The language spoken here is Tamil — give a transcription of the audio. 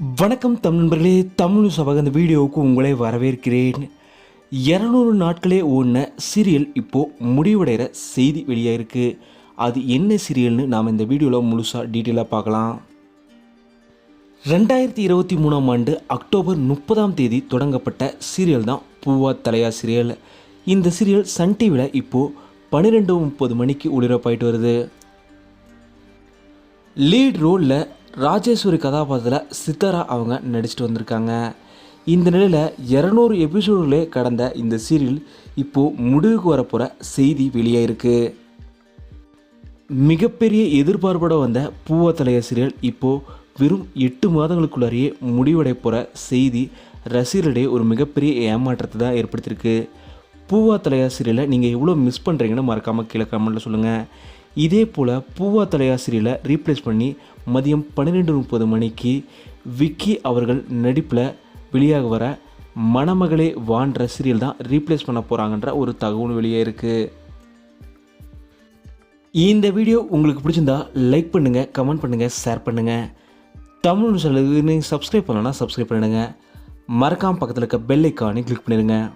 வணக்கம் தமிழ் நண்பர்களே தமிழ் சபக இந்த வீடியோவுக்கு உங்களை வரவேற்கிறேன். இரநூறு நாட்களே ஓடின சீரியல் இப்போது முடிவடைகிற செய்தி வெளியாயிருக்கு. அது என்ன சீரியல்னு நாம் இந்த வீடியோவில் முழுசாக டீட்டெயிலாக பார்க்கலாம். ரெண்டாயிரத்தி இருபத்தி மூணாம் ஆண்டு அக்டோபர் முப்பதாம் தேதி தொடங்கப்பட்ட சீரியல் தான் பூவா தலையா சீரியல். இந்த சீரியல் சன் டிவியில் இப்போது பன்னிரெண்டு முப்பது மணிக்கு ஒளிபரப்பாயிட்டு வருது. லீட் ரோலில் ராஜேஸ்வரி கதாபாத்திரத்தில் சித்தாரா அவங்க நடிச்சிட்டு வந்திருக்காங்க. இந்த நிலையில் இரநூறு எபிசோடுகளே கடந்த இந்த சீரியல் இப்போது முடிவுக்கு வரப்போகிற செய்தி வெளியாயிருக்கு. மிகப்பெரிய எதிர்பார்ப்போட வந்த பூவத்தலைய சீரியல் இப்போது வெறும் எட்டு மாதங்களுக்குள்ளாரையே முடிவடை போகிற செய்தி ரசிகர்களிடையே ஒரு மிகப்பெரிய ஏமாற்றத்தை தான் ஏற்படுத்தியிருக்கு. பூவா தலையா சீரியலை நீங்கள் எவ்வளோ மிஸ் பண்ணுறீங்கன்னு மறக்காமல் கீழே கமெண்ட்டில் சொல்லுங்கள் இதே போல் பூவா தலையா ரீப்ளேஸ் பண்ணி மதியம் பன்னிரெண்டு முப்பது மணிக்கு விக்கி அவர்கள் நடிப்பில் வெளியாக வர மணமகளே வான்ற சீரியல் தான் ரீப்ளேஸ் பண்ண போகிறாங்கன்ற ஒரு தகவல் வெளியே இருக்குது இந்த வீடியோ உங்களுக்கு பிடிச்சிருந்தா லைக் பண்ணுங்கள் கமெண்ட் பண்ணுங்கள் ஷேர் பண்ணுங்கள் தமிழ் சொல்லுங்க சப்ஸ்கிரைப் பண்ணலன்னா சப்ஸ்கிரைப் பண்ணிடுங்க. மறக்காம பக்கத்தில் இருக்க பெல் ஐக்கானே கிளிக் பண்ணிடுங்க.